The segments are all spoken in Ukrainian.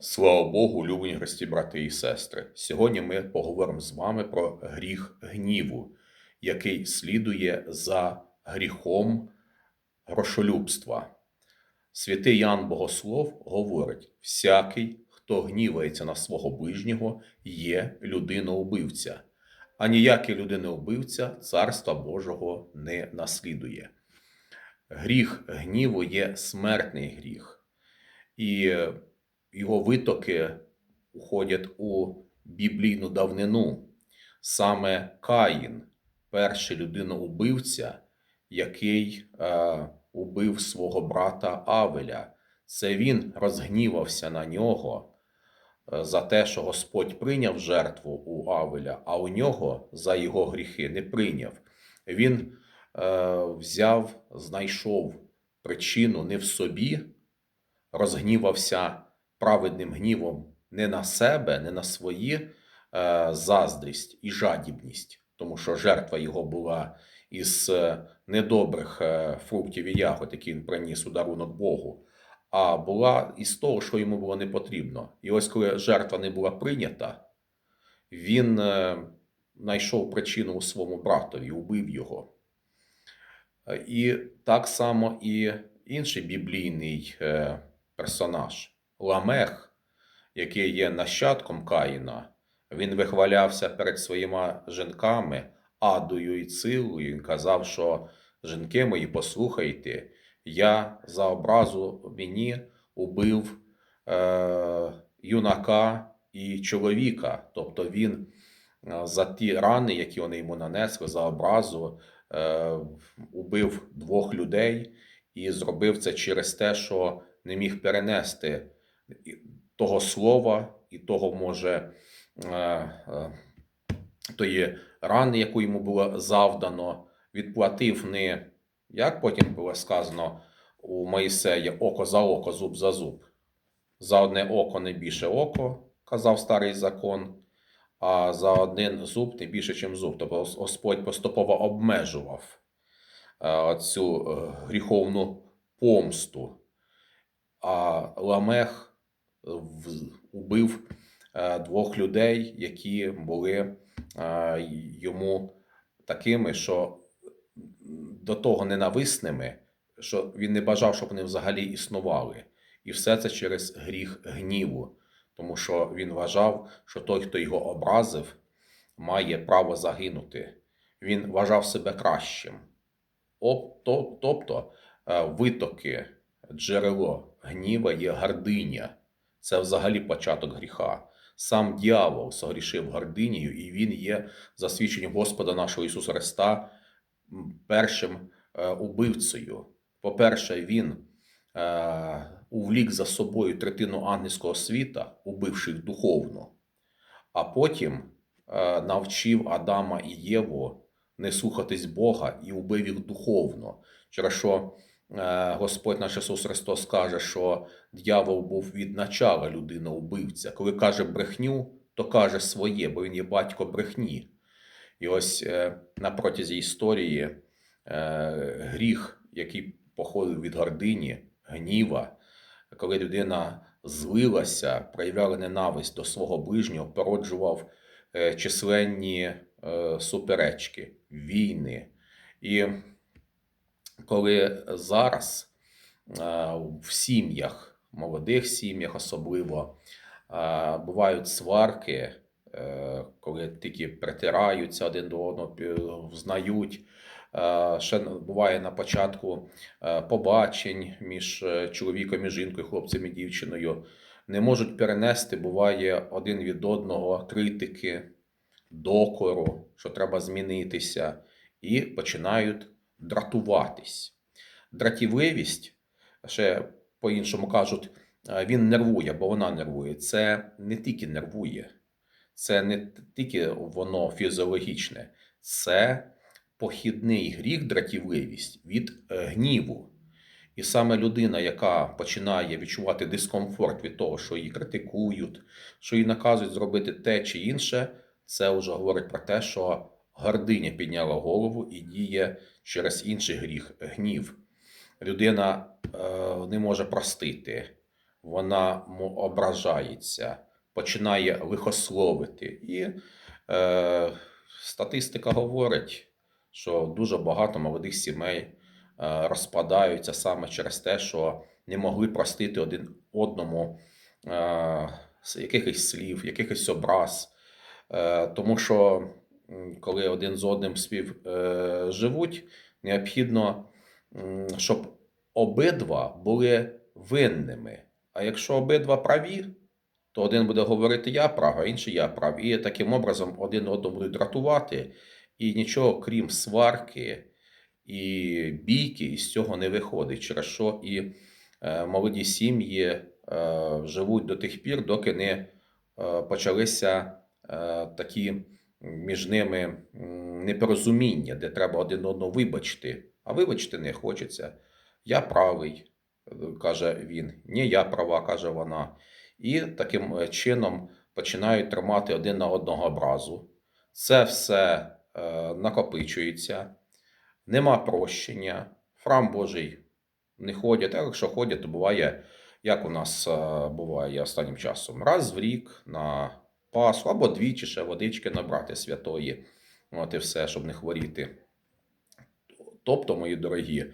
Слава Богу, улюблені гості, брати і сестри. Сьогодні ми поговоримо з вами про гріх гніву, який слідує за гріхом грошолюбства. Святий Ян Богослов говорить: всякий, хто гнівається на свого ближнього, є людиноубивця, а ніякий людиноубивця царства Божого не наслідує. Гріх гніву є смертний гріх. І його витоки уходять у біблійну давнину. Саме Каїн, перший людиноубивця, який е, убив свого брата Авеля. Це він розгнівався на нього е, за те, що Господь прийняв жертву у Авеля, а у нього за його гріхи не прийняв. Він е, взяв, знайшов причину не в собі, розгнівався праведним гнівом не на себе, не на свої е, заздрість і жадібність, тому що жертва його була із е, недобрих е, фруктів і ягод, які він приніс у дарунок Богу, а була із того, що йому було не потрібно. І ось коли жертва не була прийнята, він знайшов причину у своєму братові, убив його. І так само і інший біблійний персонаж Ламех, який є нащадком Каїна, він вихвалявся перед своїми жінками Адою і Цилою. Він казав, що жінки мої, послухайте, я за образу мені убив е, юнака і чоловіка. Тобто він е, за ті рани, які вони йому нанесли, за образу, е, убив двох людей і зробив це через те, що не міг перенести і- того слова і того, може, е, е, тої рани, яку йому було завдано, відплатив не, як потім було сказано у Моїсея, око за око, зуб за зуб. За одне око не більше око, казав старий закон, а за один зуб не більше, ніж зуб. Тобто Господь поступово обмежував е, цю гріховну помсту. А Ламех убив е, двох людей, які були е, йому такими, що до того ненависними, що він не бажав, щоб вони взагалі існували. І все це через гріх гніву, тому що він вважав, що той, хто його образив, має право загинути. Він вважав себе кращим. Тобто е, витоки, джерело гніва є гординя. Це взагалі початок гріха. Сам дьявол согрішив гординею, і він є, за свідченням Господа нашого Ісуса Христа, першим е, убивцею. По-перше, він е, увлік за собою третину ангельського світа, убивши їх духовно, а потім е, навчив Адама і Єву не слухатись Бога і убив їх духовно. Через що Господь наш Ісус Христос каже, що дьявол був від начала людина убивця. Коли каже брехню, то каже своє, бо він є батько брехні. І ось е, на протязі історії е, гріх, який походив від гордині, гніва, коли людина злилася, проявляла ненависть до свого ближнього, породжував е, численні е, суперечки, війни. І коли зараз е, в сім'ях, молодих сім'ях особливо, е, бувають сварки, е, коли тільки притираються один до одного, взнають. Ще буває на початку побачень між чоловіком і жінкою, хлопцем і дівчиною. Не можуть перенести, буває один від одного критики, докору, що треба змінитися, і починають дратуватись. Дратівливість, ще по-іншому кажуть, е, він нервує, бо вона нервує. Це не тільки нервує, це не тільки воно фізіологічне, це похідний гріх, дратівливість від е, гніву. І саме людина, яка починає відчувати дискомфорт від того, що її критикують, що їй наказують зробити те чи інше, це вже говорить про те, що гординя підняла голову і діє через інший гріх гнів. Людина е, не може простити, вона ображається, починає лихословити. І е, статистика говорить, що дуже багато молодих сімей е, розпадаються саме через те, що не могли простити один одному е, якихось слів, якихось образ. Е, тому що коли один з одним спів е, необхідно, щоб обидва були винними. А якщо обидва праві, то один буде говорити я прав, а інший я прав. І таким образом один одного будуть дратувати, і нічого крім сварки і бійки із цього не виходить, через що і е, молоді сім'ї е, живуть до тих пір, доки не почалися такі між ними непорозуміння, де треба один одного вибачити. А вибачити не хочеться. Я правий, е, каже він. Ні, я права, каже вона. І таким е, чином починають тримати один на одного образу. Це все е, накопичується, нема прощення, храм Божий не ходять. А якщо ходять, то буває, як у нас буває останнім часом, раз в рік на Пасху або двічі ще водички набрати святої. От і все, щоб не хворіти. Тобто, мої дорогі, е,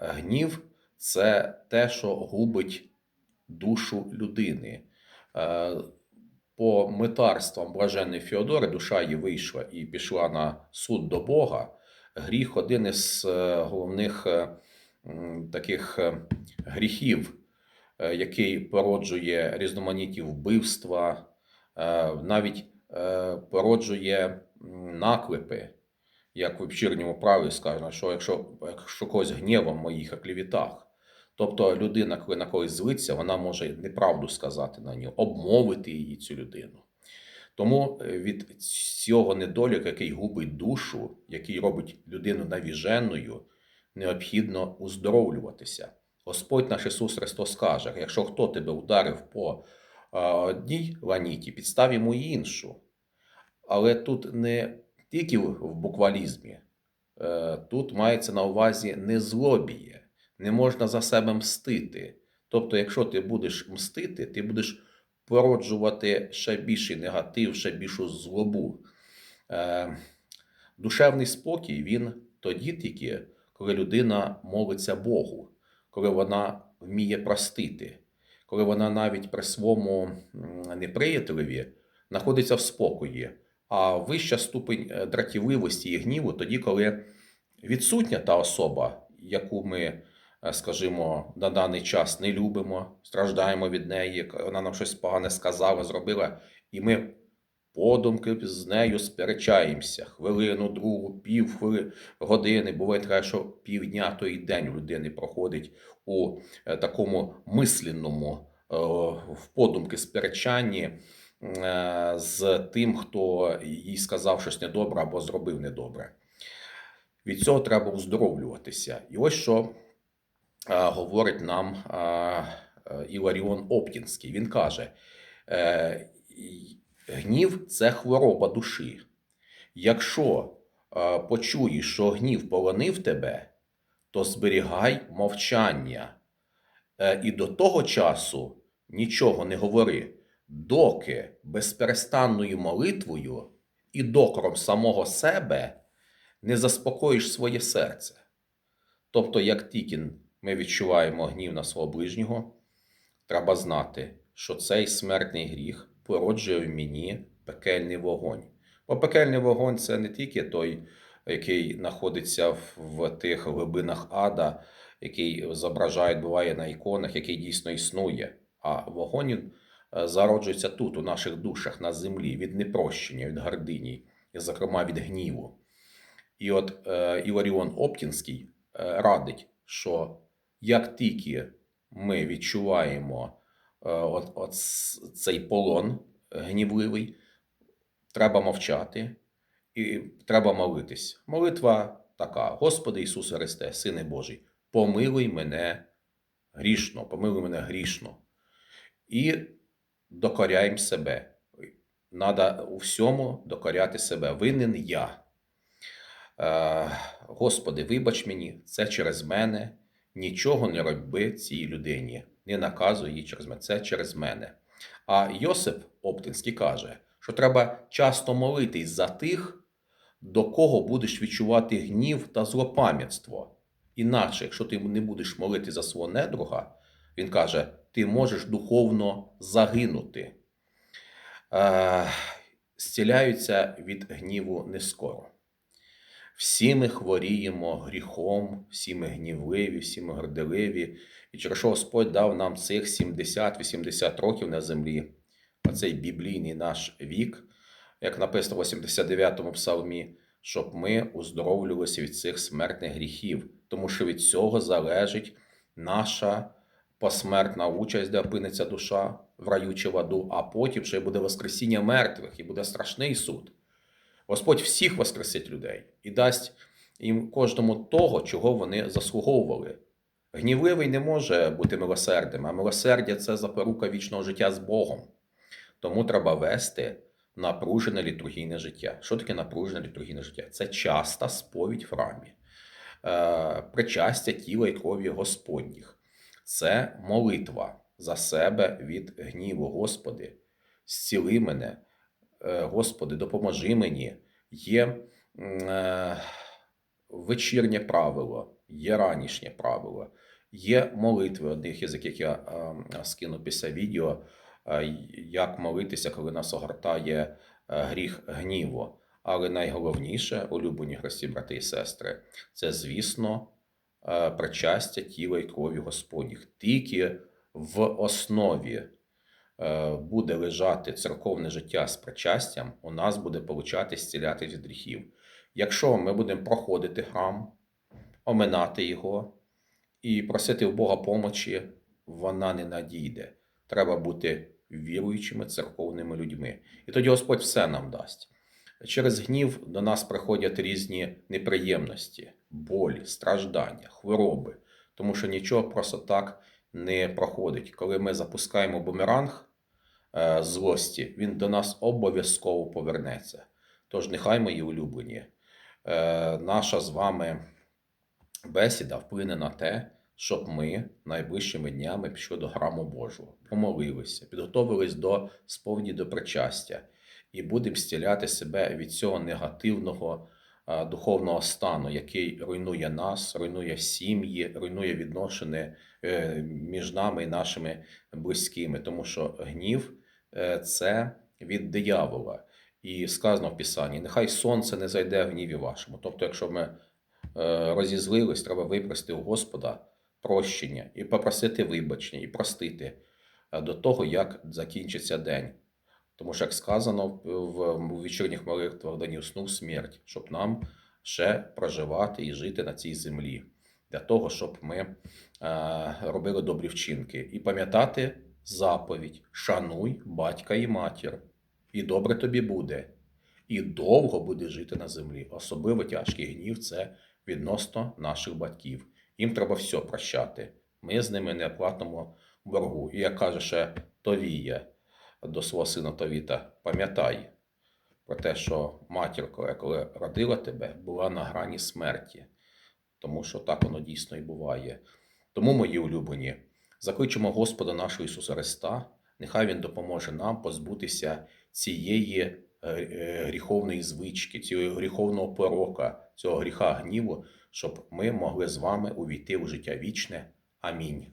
гнів це те, що губить душу людини. Е, По митарствам блаженної Феодори душа її вийшла і пішла на суд до Бога. Гріх один із е, головних таких гріхів, який породжує різноманітні вбивства, навіть е, породжує наклепи, як в вечірньому праві сказано, що якщо, якщо когось гнівом моїх оклівітах, тобто людина, коли на когось злиться, вона може неправду сказати на нього, обмовити її цю людину. Тому е, від цього недоліка, який губить душу, який робить людину навіженою, необхідно уздоровлюватися. Господь наш Ісус Христос каже: якщо хто тебе ударив по е, одній ланіті, підстав йому і іншу. Але тут не тільки в буквалізмі, Е, тут мається на увазі незлобіє. Не можна за себе мстити. Тобто, якщо ти будеш мстити, ти будеш породжувати ще більший негатив, ще більшу злобу. Е, Душевний спокій він тоді тільки, коли людина молиться Богу, коли вона вміє простити, коли вона навіть при своєму неприятелеві знаходиться в спокої. А вища ступень е, дратівливості і гніву тоді, коли відсутня та особа, яку ми, е, скажімо, на даний час не любимо, страждаємо від неї, вона нам щось погане сказала, зробила, і ми подумки з нею сперечаємося хвилину, другу, пів години. Буває таке, що півдня то і день у людини проходить у е, такому мисленному е, в подумки сперечанні е, з тим, хто їй сказав щось недобре або зробив недобре. Від цього треба оздоровлюватися. І ось що говорить нам Іларіон Оптінський. Він каже: гнів це хвороба душі. Якщо е, почуєш, що гнів полонив тебе, то зберігай мовчання. Е, і до того часу нічого не говори, доки безперестанною молитвою і докором самого себе не заспокоїш своє серце. Тобто, як тільки ми відчуваємо гнів на свого ближнього, треба знати, що цей смертний гріх породжує в мені пекельний вогонь. Бо пекельний вогонь це не тільки той, який знаходиться в, тих глибинах ада, який зображають, буває на іконах, який дійсно існує. А вогонь е, зароджується тут, у наших душах, на землі, від непрощення, від гордині, і, зокрема, від гніву. І от е, Іларіон Оптінський е, радить, що як тільки ми відчуваємо от, от цей полон гнівливий, треба мовчати і треба молитись. Молитва така: Господи Ісусе Христе, Сине Божий, помилуй мене грішно, помилуй мене грішно. І докоряємо себе. Надо у всьому докоряти себе. Винен я. Е, Господи, вибач мені, це через мене. Нічого не роби цій людині. Не наказуй її через мене. Це через мене. А Йосип Оптинський каже, що треба часто молитись за тих, до кого будеш відчувати гнів та злопам'ятство. Інакше, якщо ти не будеш молити за свого недруга, він каже, ти можеш духовно загинути. Е, зціляються від гніву не скоро. Всі ми хворіємо гріхом, всі ми гнівливі, всі ми горделиві. І через що Господь дав нам цих 70-80 років на землі, оцей біблійний наш вік, як написано в 89-му псалмі, щоб ми уздоровлювалися від цих смертних гріхів, тому що від цього залежить наша посмертна участь, де опиниться душа в раю чи в аду, а потім ще буде Воскресіння мертвих і буде страшний суд. Господь всіх воскресить людей і дасть їм кожному того, чого вони заслуговували. Гнівливий не може бути милосердним, а милосердя це запорука вічного життя з Богом. Тому треба вести напружене літургійне життя. Що таке напружене літургійне життя? Це часта сповідь в храмі, е, причастя тіла і крові Господніх. Це молитва за себе від гніву, Господи, зціли мене, Е, Господи, допоможи мені. Є е, вечірнє правило, є ранішнє правило, є молитви, одних із яких я скину після відео, як молитися, коли нас огортає е, гріх гніву. Але найголовніше, улюблені хресті, брати і сестри, це, звісно, е, причастя тіла і крові Господніх. Тільки в основі е, буде лежати церковне життя з причастям, у нас буде получати зціляти від гріхів. Якщо ми будемо проходити храм, оминати його і просити у Бога помочі, вона не надійде. Треба бути віруючими церковними людьми. І тоді Господь все нам дасть. Через гнів до нас приходять різні неприємності, болі, страждання, хвороби, тому що нічого просто так не проходить. Коли ми запускаємо бумеранг е, злості, він до нас обов'язково повернеться. Тож нехай мої улюблені, е, наша з вами бесіда вплине на те, щоб ми найближчими днями пішли до храму Божого, помолилися, підготовились до сповіді до причастя і будемо зціляти себе від цього негативного духовного стану, який руйнує нас, руйнує сім'ї, руйнує відносини е, між нами і нашими близькими, тому що гнів е, це від диявола. І сказано в Писанні: нехай сонце не зайде в гніві вашому. Тобто, якщо ми розізлились, треба випросити у Господа прощення і попросити вибачення, і простити е, до того, як закінчиться день. Тому що, як сказано в, вечірніх молитвах Дані уснув смерть, щоб нам ще проживати і жити на цій землі, для того, щоб ми е, робили добрі вчинки і пам'ятати заповідь: шануй батька і матір, і добре тобі буде, і довго буде жити на землі. Особливо тяжкий гнів це відносно наших батьків. Їм треба все прощати. Ми з ними не платимо боргу. І як каже ще Товія до свого сина Товіта, пам'ятай про те, що матір, коли- родила тебе, була на грані смерті. Тому що так воно дійсно і буває. Тому, мої улюблені, закличемо Господа нашого Ісуса Христа, нехай Він допоможе нам позбутися цієї гріховної звички, цього гріховного порока, цього гріха гніву, щоб ми могли з вами увійти у життя вічне. Амінь.